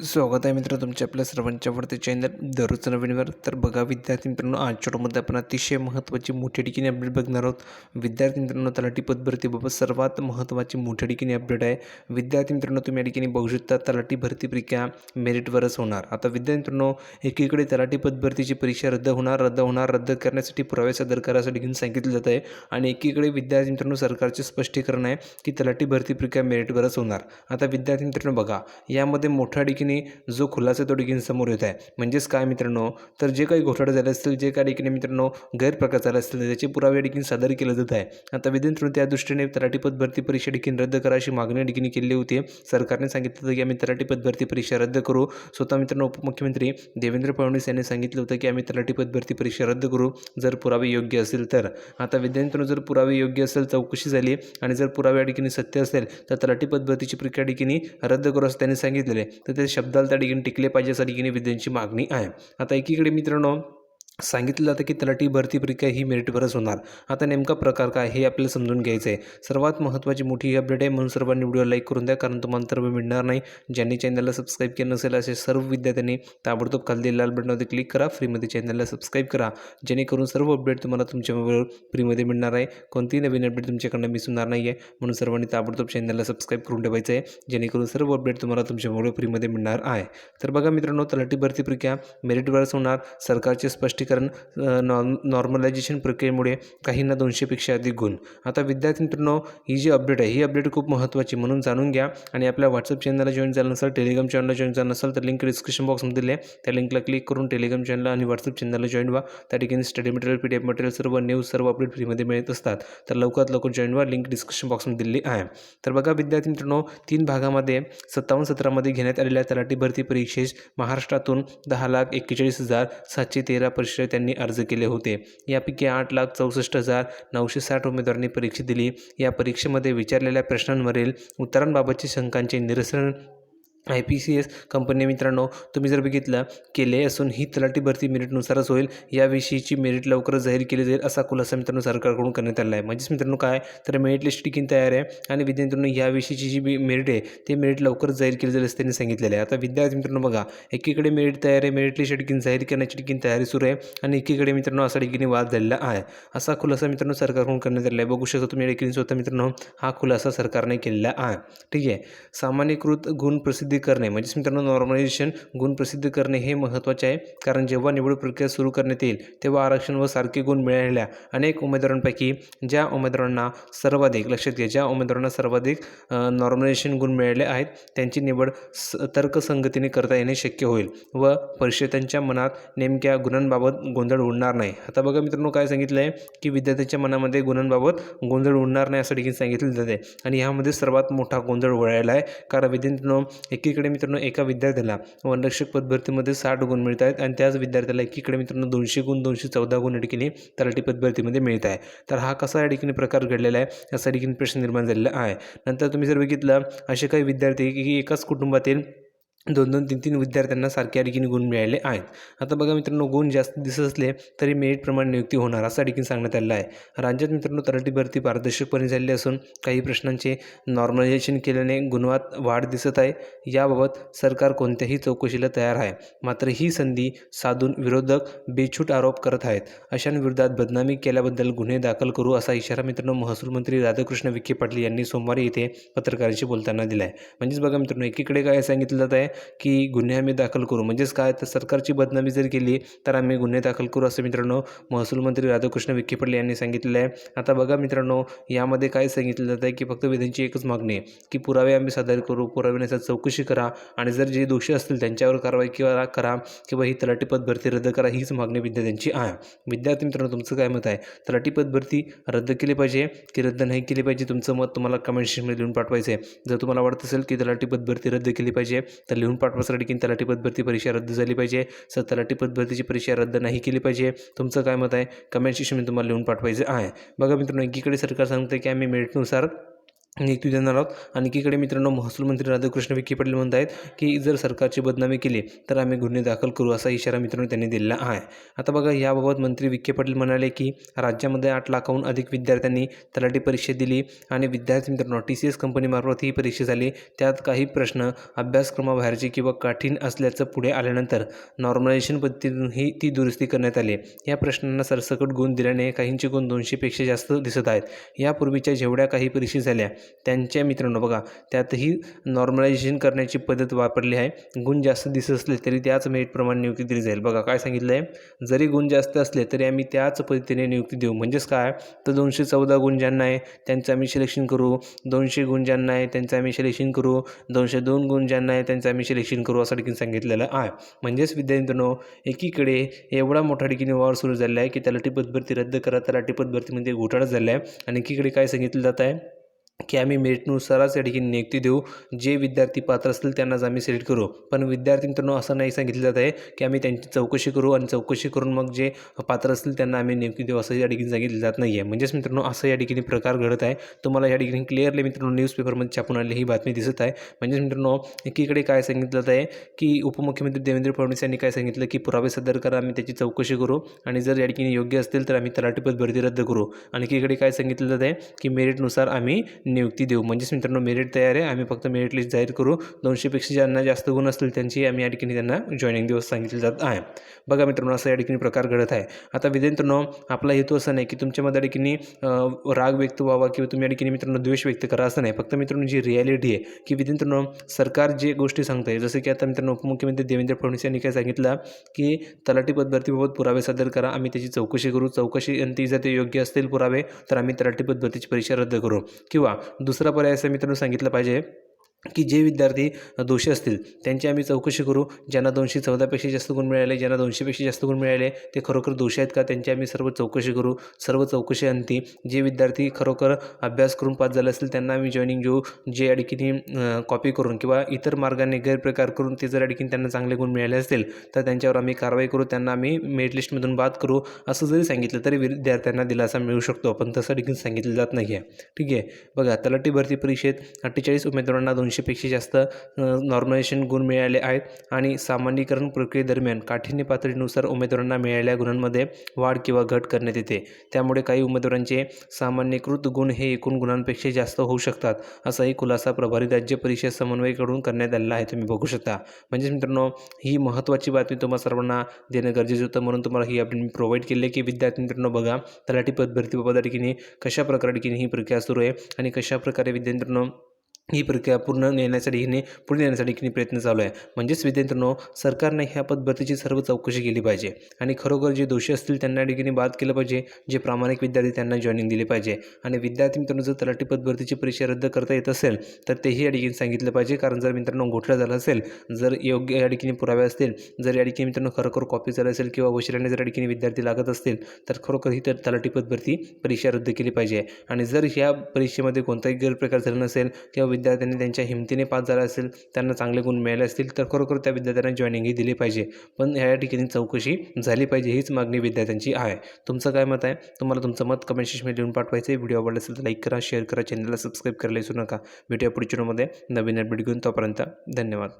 स्वागत आहे मित्र तुमच्या आपल्या सर्वांच्या आवडते चॅनल दररोज नवीनवर तर बघा विद्यार्थी मित्रांनो आजच्या आपण अतिशय महत्त्वाची मोठ्या ठिकाणी अपडेट बघणार आहोत. विद्यार्थी मित्रांनो तलाठी पदभरतीबाबत सर्वात महत्त्वाची मोठ्या ठिकाणी अपडेट आहे. विद्यार्थी मित्रांनो तुम्ही या ठिकाणी बघू शकता तलाठी भरती परीक्षा मेरिटवरच होणार. आता विद्यार्थी मित्रांनो एकीकडे तलाठी पदभरतीची परीक्षा रद्द होणार रद्द होणार रद्द करण्यासाठी पुरावे सादर करायसाठी घेऊन सांगितलं जात आहे. आणि एकीकडे विद्यार्थी मित्रांनो सरकारचे स्पष्टीकरण आहे की तलाठी भरती परीक्षा मेरिटवरच होणार. आता विद्यार्थी मित्रांनो बघा यामध्ये मोठ्या ठिकाणी जो खुलासा तो ठिकाणी समोर येत आहे. म्हणजेच काय मित्रांनो? तर जे काही घोटाळे झाले असतील जे काही ठिकाणी मित्रांनो गैरप्रकार झाले असतील त्याचे पुरावे या ठिकाणी सादर केले जात आहे. आता विद्यार्थी त्या दृष्टीने तलाठी भरती परीक्षा ठिकाणी रद्द करा अशी मागणी ठिकाणी केली होती. सरकारने सांगितलं होतं की आम्ही तलाठी भरती परीक्षा रद्द करू. स्वतः मित्रांनो उपमुख्यमंत्री देवेंद्र फडणवीस यांनी सांगितलं होतं की आम्ही तलाठी भरती परीक्षा रद्द करू जर पुरावे योग्य असेल तर. आता विद्यार्थ्यांनो जर पुरावे योग्य असेल चौकशी झाली आणि जर पुरावे या ठिकाणी सत्य असेल तर तलाठी पद भरतीची परीक्षा ठिकाणी रद्द करू असं त्यांनी सांगितलेले तर ते शब्दाला त्या ठिकाणी टिकले पाहिजे असा ठिकाणी विद्यार्थ्यांची मागणी आहे. आता एकीकडे मित्रांनो सांगितलं जातं की तलाठी भरती परीक्षा ही मेरिटवरच होणार. आता नेमका प्रकार काय हे आपल्याला समजून घ्यायचं आहे सर्वात महत्त्वाची मोठी ही अपडेट आहे. म्हणून सर्वांनी व्हिडिओ लाईक करून द्या कारण तुम्हाला तर मिळणार नाही. ज्यांनी चॅनलला सबस्क्राईब केलं नसेल असे सर्व विद्यार्थ्यांनी ताबडतोब खाली लाल बटनावरती क्लिक करा. फ्रीमध्ये चॅनलला सबस्क्राईब करा. जेणेकरून सर्व अपडेट तुम्हाला तुमच्या मोबाईलवर फ्रीमध्ये मिळणार आहे. कोणतीही नवीन अपडेट तुमच्याकडनं मिस होणार नाही आहे म्हणून सर्वांनी ताबडतोब चॅनलला सबस्क्राईब करून ठेवायचं आहे जेणेकरून सर्व अपडेट तुम्हाला तुमच्या मोबाईल फ्रीमध्ये मिळणार आहे. तर बघा मित्रांनो तलाठी भरती परीक्षा मेरिटवरच होणार. सरकारचे स्पष्टीकरण नॉ नॉर्मलायझेशन प्रक्रियेमुळे काहींना दोनशेपेक्षा अधिक गुण. आता विद्यार्थी मित्रांनो ही जी अपडेट आहे ही अपडेट खूप महत्त्वाची म्हणून जाणून घ्या आणि आपल्या व्हॉट्सअप चॅनलला जॉईन झालं नसेल टेलिग्राम चॅनलला जॉईन झालं नसेल तर लिंक डिस्क्रिप्शन बॉक्समध्ये दिली आहे. त्या लिंकला क्लिक करून टेलिग्राम चॅनलला आणि व्हॉट्सअप चॅनलला जॉईन व्हा. त्या ठिकाणी study material P D F material सर्व न्यूज सर्व अपडेट फ्रीमध्ये मिळत असतात. तर लवकरात लवकर जॉईन व्हा लिंक डिस्क्रिप्शन बॉक्समध्ये दिली आहे. तर बघा विद्यार्थी मित्रांनो तीन भागामध्ये सत्तावन्न सत्रामध्ये घेण्यात आलेल्या तलाठी भरती परीक्षेस महाराष्ट्रातून दहा लाख एक्केचाळीस हजार सातशे तेरा परीक्षा त्यांनी अर्ज केले होते. यापैकी आठ लाख चौसष्ट हजार नऊशे साठ उमेदवारांनी परीक्षा दिली. या परीक्षेमध्ये विचारलेल्या प्रश्नांवरील उत्तरांबाबतची शंकांचे निरसन I P C S company मित्रांनो तुम्ही जर बघितलं केले असून ही तलाठी भरती मेरिटनुसारच होईल. याविषयीची मेरिट लवकरच जाहीर केली जाईल असा खुलासा मित्रांनो सरकारकडून करण्यात आला आहे. म्हणजेच मित्रांनो काय? तर मेरिट लिस्ट टिकीन तयार आहे आणि विद्यार्थ्यांनी याविषयीची जी बी मेरिट आहे ते मेरिट लवकरच जाहीर केली जाईल असं त्यांनी सांगितलेलं आहे. आता विद्यार्थी मित्रांनो बघा एकीकडे मेरिट तयार आहे मेरिट लिस्ट टिकीन जाहीर करण्याची टिकीन तयारी सुरू आहे आणि एकीकडे मित्रांनो असा ठिकाणी वाद झालेला आहे. असा खुलासा मित्रांनो सरकारकडून करण्यात आलेला आहे. बघू शकता तुम्ही ठिकाणी स्वतः मित्रांनो हा खुलासा सरकारने केलेला आहे. ठीक आहे. सामान्यीकृत गुण प्रसिद्ध करणे. म्हणजेच मित्रांनो नॉर्मलायझेशन गुण प्रसिद्ध करणे हे महत्त्वाचे आहे. कारण जेव्हा निवड प्रक्रिया सुरू करण्यात येईल तेव्हा आरक्षण व सारखे गुण मिळालेल्या अनेक उमेदवारांपैकी ज्या उमेदवारांना सर्वाधिक लक्षात घ्या ज्या उमेदवारांना सर्वाधिक नॉर्मलायझेशन गुण मिळाले आहेत त्यांची निवड स तर्कसंगतीने करता येणे शक्य होईल व परिषदांच्या मनात नेमक्या गुणांबाबत गोंधळ उडणार नाही. आता बघा मित्रांनो काय सांगितलं आहे की विद्यार्थ्यांच्या मनामध्ये गुणांबाबत गोंधळ उडणार नाही असं देखील सांगितलं जाते. आणि ह्यामध्ये सर्वात मोठा गोंधळ वळायला आहे. कारण विद्यार्थ्यांनो एकीकडे मित्रांनो एका विद्यार्थ्याला वनरक्षक पदभरतीमध्ये साठ गुण मिळत आहेत आणि त्याच विद्यार्थ्याला एकीकडे मित्रांनो दोनशे गुण दोनशे चौदा गुण या ठिकाणी तलाठी पदभरतीमध्ये मिळत आहे. तर हा कसा या ठिकाणी प्रकार घडलेला आहे? असा ठिकाणी प्रश्न निर्माण झालेला आहे. नंतर तुम्ही जर बघितलं असे काही विद्यार्थी की एकाच कुटुंबातील दोन दोन तीन तीन विद्यार्थ्यांना सारख्या ठिकाणी गुण मिळाले आहेत. आता बघा मित्रांनो गुण जास्त दिसत असले तरी मेरिटप्रमाणे नियुक्ती होणार असा ठिकाणी सांगण्यात आलेलं आहे. राज्यात मित्रांनो तलाठी भरती पारदर्शकपणे झाली असून काही प्रश्नांचे नॉर्मलायझेशन केल्याने गुणवात वाढ दिसत आहे. याबाबत सरकार कोणत्याही चौकशीला तयार आहे. मात्र ही संधी साधून विरोधक बेछूट आरोप करत आहेत. अशांविरोधात बदनामी केल्याबद्दल गुन्हे दाखल करू असा इशारा मित्रांनो महसूल मंत्री राधाकृष्ण विखे पाटील यांनी सोमवारी येथे पत्रकारांशी बोलताना दिला आहे म्हणजेच बघा मित्रांनो एकीकडे काय सांगितलं जात आहे की गुन्हे आम्ही दाखल करू. म्हणजेच काय? तर सरकारची बदनामी जर केली तर आम्ही गुन्हे दाखल करू असं मित्रांनो महसूल मंत्री राधाकृष्ण विखे पाटील यांनी सांगितलेलं आहे. आता बघा मित्रांनो यामध्ये काय सांगितलं जात आहे की फक्त विधींची एकच मागणी आहे की पुरावे आम्ही सादर करू पुराव्यानुसार चौकशी करा आणि जर जे दोषी असतील त्यांच्यावर कारवाई किंवा करा किंवा ही तलाठी पद भरती रद्द करा हीच मागणी विद्यार्थ्यांची आहे. विद्यार्थी मित्रांनो तुमचं काय मत आहे? तलाठी पद भरती रद्द केली पाहिजे की रद्द नाही केली पाहिजे? तुमचं मत तुम्हाला कमेंट सेक्शनमध्ये लिहून पाठवायचं आहे जर तुम्हाला वाटत असेल की तलाठी पद भरती रद्द केली पाहिजे तर लिहून पाठवासाठी की तलाठी पदभरती परीक्षा रद्द झाली पाहिजे? सर तलाठी पदभरतीची परीक्षा रद्द नाही केली पाहिजे. तुमचं काय मत आहे? कमेंट सेक्शनमध्ये तुम्हाला लिहून पाठवायचं आहे. बघा मित्रांनो एकीकडे सरकार सांगतं की आम्ही मेरिटनुसार नियुक्ती देणार आहोत. आणि एकीकडे मित्रांनो महसूल मंत्री राधाकृष्ण विखे पाटील म्हणत आहेत की जर सरकारची बदनामी केली तर आम्ही गुन्हे दाखल करू असा इशारा मित्रांनो त्यांनी दिलेला आहे. आता बघा याबाबत मंत्री विखे पाटील म्हणाले की राज्यामध्ये आठ लाखाहून अधिक विद्यार्थ्यांनी तलाठी परीक्षा दिली आणि विद्यार्थी मित्रांनो टी सी एस कंपनीमार्फत ही परीक्षा झाली. त्यात काही प्रश्न अभ्यासक्रमाबाहेरचे किंवा कठीण असल्याचं पुढे आल्यानंतर नॉर्मलायझेशन पद्धतीतून ही ती दुरुस्ती करण्यात आली. या प्रश्नांना सरसकट गुण दिल्याने काहींचे गुण दोनशेपेक्षा जास्त दिसत आहेत. यापूर्वीच्या जेवढ्या काही परीक्षा झाल्या त्यांच्या मित्रांनो बघा त्यातही नॉर्मलायझेशन करण्याची पद्धत वापरली आहे. गुण जास्त दिसत असले तरी त्याच मेरिटप्रमाणे नियुक्ती दिली जाईल. बघा काय सांगितलं आहे जरी गुण जास्त असले तरी आम्ही त्याच पद्धतीने नियुक्ती देऊ. म्हणजेच काय? तर दोनशे चौदा गुण ज्यांना आहे त्यांचं आम्ही सिलेक्शन करू. दोनशे गुण ज्यांना आहे त्यांचं आम्ही सिलेक्शन करू. दोनशे दोन गुण ज्यांना आहे त्यांचं आम्ही सिलेक्शन करू असं देखील सांगितलेलं आहे. म्हणजेच विद्यार्थ्यांनो एकीकडे एवढा मोठा ठिकाणी वावर सुरू झाला आहे की त्याला टिपत भरती रद्द करा त्याला टिपत भरतीमध्ये म्हणजे घोटाळा झाला आहे. आणि एकीकडे काय सांगितलं जात आहे? की आम्ही मेरिटनुसारच या ठिकाणी नियुक्ती देऊ. जे विद्यार्थी पात्र असतील त्यांनाच आम्ही सिलेक्ट करू. पण विद्यार्थी मित्रांनो असं नाही सांगितलं जात आहे की आम्ही त्यांची चौकशी करू आणि चौकशी करून मग जे पात्र असतील त्यांना आम्ही नियुक्ती देऊ असं या ठिकाणी सांगितलं जात नाही आहे. म्हणजेच मित्रांनो असं या ठिकाणी प्रकार घडत आहे. तुम्हाला या ठिकाणी क्लिअरली मित्रांनो न्यूजपेपरमध्ये छापून आलेली ही बातमी दिसत आहे. म्हणजेच मित्रांनो एकीकडे काय सांगितलं जात आहे की उपमुख्यमंत्री देवेंद्र फडणवीस यांनी काय सांगितलं की पुरावे सादर करा आम्ही त्याची चौकशी करू आणि जर या ठिकाणी योग्य असतील तर आम्ही तलाठीपद भरती रद्द करू. आणि एकीकडे काय सांगितलं जात आहे की मेरिटनुसार आम्ही नियुक्ती देऊ. म्हणजेच मित्रांनो मेरिट तयार आहे. आम्ही फक्त मेरिट लिस्ट जाहीर करू. दोनशेपेक्षा ज्यांना जास्त गुण असतील त्यांची आम्ही या ठिकाणी त्यांना जॉईनिंग दिवस सांगितले जात आहे. बघा मित्रांनो असं या ठिकाणी प्रकार घडत आहे. आता विद्यार्थ्यांनो आपला हेतू असा नाही की तुमच्यामध्ये या ठिकाणी राग व्यक्त व्हावा किंवा तुम्ही या ठिकाणी मित्रांनो द्वेष व्यक्त करा असं नाही. फक्त मित्रांनो जी रियालिटी आहे की विद्यार्थ्यांनो सरकार जे गोष्टी सांगते आहे जसं की आता मित्रांनो उपमुख्यमंत्री देवेंद्र फडणवीस यांनी काय सांगितलं की तलाठी पदभरतीबाबत पुरावे सादर करा. आम्ही त्याची चौकशी करू. चौकशी आणि ती जर ते योग्य असतील पुरावे तर आम्ही तलाठी पदभरतीची परीक्षा रद्द करू. किंवा दुसरा पर्याय असं मित्रांनो सांगितलं पाहिजे. की जे विद्यार्थी दोषी असतील त्यांची आम्ही चौकशी करू. ज्यांना दोनशे चौदापेक्षा जास्त गुण मिळाले ज्यांना दोनशेपेक्षा जास्त गुण मिळाले ते खरोखर दोषी आहेत का? त्यांची आम्ही सर्व चौकशी करू. सर्व चौकशी अंती जे विद्यार्थी खरोखर अभ्यास करून पास झाले असतील त्यांना आम्ही जॉईनिंग घेऊ. जे या कॉपी करून किंवा इतर मार्गाने गैरप्रकार करून ते जर या त्यांना चांगले गुण मिळाले असतील तर त्यांच्यावर आम्ही कारवाई करू. त्यांना आम्ही मेरिट लिस्टमधून बाद करू. असं जरी सांगितलं तरी विद्यार्थ्यांना दिलासा मिळू शकतो. पण तसं देखील सांगितलं जात नाही आहे ठीक आहे? बघा तलाठी भरती परीक्षेत अठ्ठेचाळीस उमेदवारांना दोनशेपेक्षा जास्त नॉर्मलायझेशन गुण मिळाले आहेत. आणि सामान्यीकरण प्रक्रियेदरम्यान काठिण्य पातळीनुसार उमेदवारांना मिळालेल्या गुणांमध्ये वाढ किंवा घट करण्यात येते. त्यामुळे काही उमेदवारांचे सामान्यीकृत गुण हे एकूण गुणांपेक्षा जास्त होऊ शकतात असाही खुलासा प्रभारी राज्य परिषद समन्वयकडून करण्यात आलेला आहे. तुम्ही बघू शकता. म्हणजेच मित्रांनो ही महत्त्वाची बातमी तुम्हाला सर्वांना देणं गरजेचं होतं. म्हणून तुम्हाला ही अपडेट मी प्रोव्हाइड केली आहे की विद्यार्थी मित्रांनो बघा तलाठी पदभरतीबाबत या ठिकाणी कशा प्रकारे ठिकाणी ही प्रक्रिया सुरू आहे आणि कशा प्रकारे विद्यार्थ्यांनो ही प्रक्रिया पूर्ण नेण्यासाठी हिने पुढे नेण्यासाठी हिने प्रयत्न चालू आहे. म्हणजेच विद्यार्थ्यांनो सरकारने ह्या पदभरतीची सर्व चौकशी केली पाहिजे आणि खरोखर जे दोषी असतील त्यांना ठिकाणी बाद केलं पाहिजे जे प्रामाणिक विद्यार्थी त्यांना जॉईनिंग दिली पाहिजे. आणि विद्यार्थी मित्रांनो जर तलाठी पदभरतीची परीक्षा रद्द करता येत असेल तर तेही या ठिकाणी सांगितलं पाहिजे. कारण जर मित्रांनो घोटाळा झाला असेल जर योग्य या ठिकाणी पुरावे असतील जर या ठिकाणी मित्रांनो खरोखर कॉपी झालं असेल किंवा वशिल्याने जर या ठिकाणी विद्यार्थी लागत असतील तर खरोखर ही तर तलाठी पदभरती परीक्षा रद्द केली पाहिजे. आणि जर ह्या परीक्षेमध्ये कोणताही गैरप्रकार झाला नसेल किंवा विद्यार्थ्यांनी त्यांच्या हिमतीने पास झाला असेल त्यांना चांगले गुण मिळाले असतील तर खरोखर त्या विद्यार्थ्यांना जॉईनिंगही दिली पाहिजे. पण ह्या ठिकाणी चौकशी झाली पाहिजे हीच मागणी विद्यार्थ्यांची आहे. तुमचं काय मत आहे? तुम्हाला तुमचं मत कमेंट सेक्शनमध्ये लिहून पाठवायचं व्हिडिओ आवडला असेल तर लाईक करा शेअर करा चॅनलला सबस्क्राईब करायला विसरू नका. भेटूया पुढच्या नवीन अपडेट घेऊन तोपर्यंत धन्यवाद.